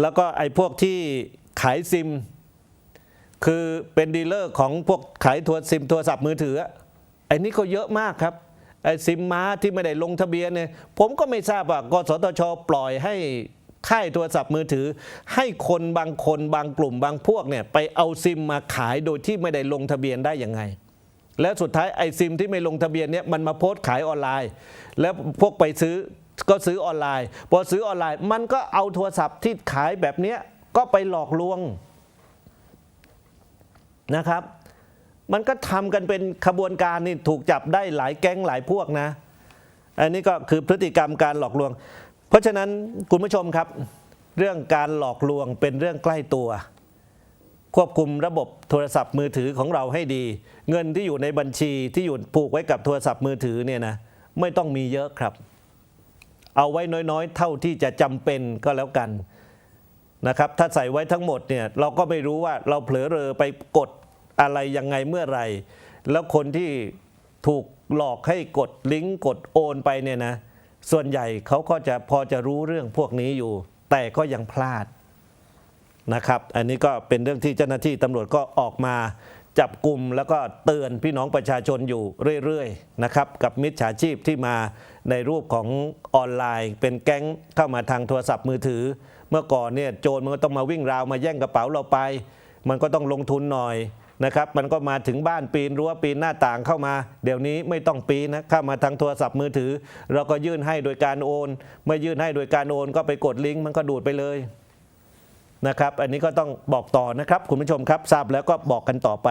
แล้วก็ไอ้พวกที่ขายซิม คือเป็นดีลเลอร์ของพวกขายทัวซิมโทรศัพท์มือถือไอ้นี่ก็เยอะมากครับไอ้ซิมม้าที่ไม่ได้ลงทะเบียนเนี่ยผมก็ไม่ทราบว่ากสทช ปล่อยให้ค่ายโทรศัพท์มือถือ ให้คนบางคนบางกลุ่มบางพวกเนี่ยไปเอาซิมมาขายโดยที่ไม่ได้ลงทะเบียนได้ยังไง แล้วสุดท้ายไอซิมที่ไม่ลงทะเบียนเนี่ยมันมาโพสต์ขายออนไลน์ แล้วพวกไปซื้อ ก็ซื้อออนไลน์ พอซื้อออนไลน์ มันก็เอาโทรศัพท์ที่ขายแบบเนี้ยก็ไปหลอกลวงนะครับ มันก็ทำกันเป็นขบวนการนี่ถูกจับได้หลายแก๊งหลายพวกนะ อันนี้ก็คือพฤติกรรมการหลอกลวง เพราะฉะนั้นคุณผู้ชมครับ เรื่องการหลอกลวงเป็นเรื่องใกล้ตัว ควบคุมระบบโทรศัพท์มือถือของเราให้ดี เงินที่อยู่ในบัญชีที่อยู่ผูกไว้กับโทรศัพท์มือถือเนี่ยนะไม่ต้องมีเยอะครับ เอาไว้น้อยๆ เท่าที่จะจำเป็นก็แล้วกันนะครับ ถ้าใส่ไว้ทั้งหมดเนี่ยเราก็ไม่รู้ว่าเราเผลอเรอไปกดอะไรยังไงเมื่อไหร่ แล้วคนที่ถูกหลอกให้กดลิงก์กดโอนไปเนี่ยนะ ส่วนใหญ่เขาก็จะพอจะรู้เรื่องพวกนี้อยู่ แต่ก็ยังพลาดนะครับ อันนี้ก็เป็นเรื่องที่เจ้าหน้าที่ตำรวจก็ออกมา จับกลุ่มแล้วก็เตือนพี่น้องประชาชนอยู่เรื่อยๆนะครับกับมิจฉาชีพที่มาในรูปของออนไลน์ เป็นแก๊งเข้ามาทางโทรศัพท์มือถือ เมื่อก่อนเนี่ยโจรมันก็ต้องมาวิ่งราวมาแย่งกระเป๋าเราไป มันก็ต้องลงทุนหน่อยนะครับมันก็มาถึงบ้านปีนรั้วปีนหน้าต่างเข้ามา เดี๋ยวนี้ไม่ต้องปีนนะเข้ามาทางโทรศัพท์มือถือ เราก็ยื่นให้โดยการโอน เมื่อยื่นให้โดยการโอนก็ไปกดลิงก์มันก็ดูดไปเลย นะครับ อันนี้ก็ต้องบอกต่อนะครับ คุณผู้ชมครับ ทราบแล้วก็บอกกันต่อไป